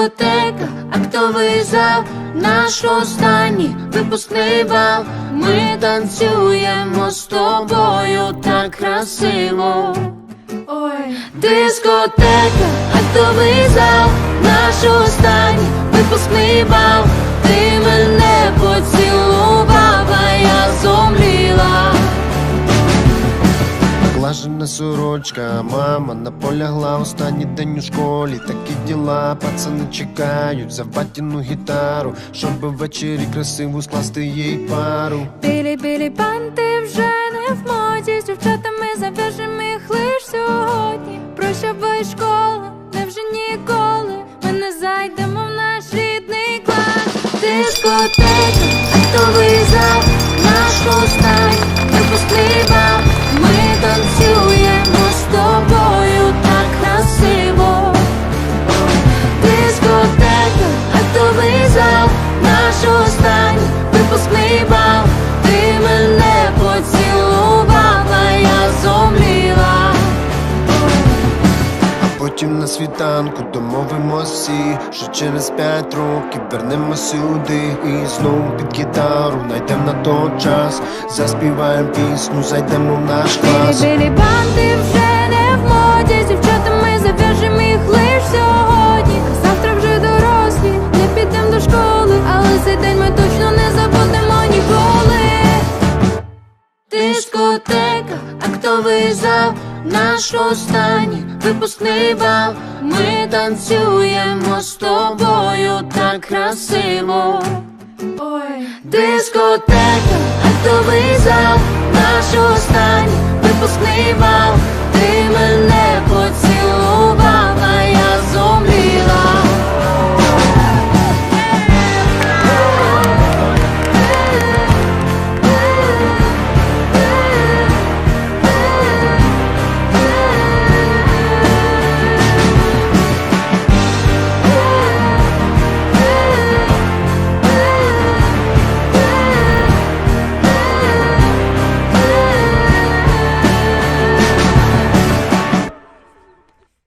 Дискотека, актовий зал, наш останній випускний бал. Ми танцюємо з тобою так красиво. Ой, Дискотека, актовий зал, наш останній Глажена сорочка, мама наполягла останній день у школі. Такі діла, пацани чекають за батіну гітару, щоб ввечері красиву скласти їй пару. білі білі банти вже не в моді. З дівчатами зав'яжем їх лиш сьогодні. Прощавай школа, невже ніколи ми не зайдемо в наш рідний клас. Дискотека, А на світанку домовимось всі, що через п'ять років вернемось сюди і знову під гітару найдем на той час, заспіваємо пісню, зайдемо в наш клас. Білі білі банти вже не в моді. З дівчатами зав'яжем їх лиш сьогодні. Завтра вже дорослі, не підемо до школи, але цей день ми точно не забудемо ніколи. Дискотека, актовий зал, наш останній випускний бал. Ми танцюємо з тобою так красиво. Ой, Дискотека, актовий зал, наш останній випускний бал.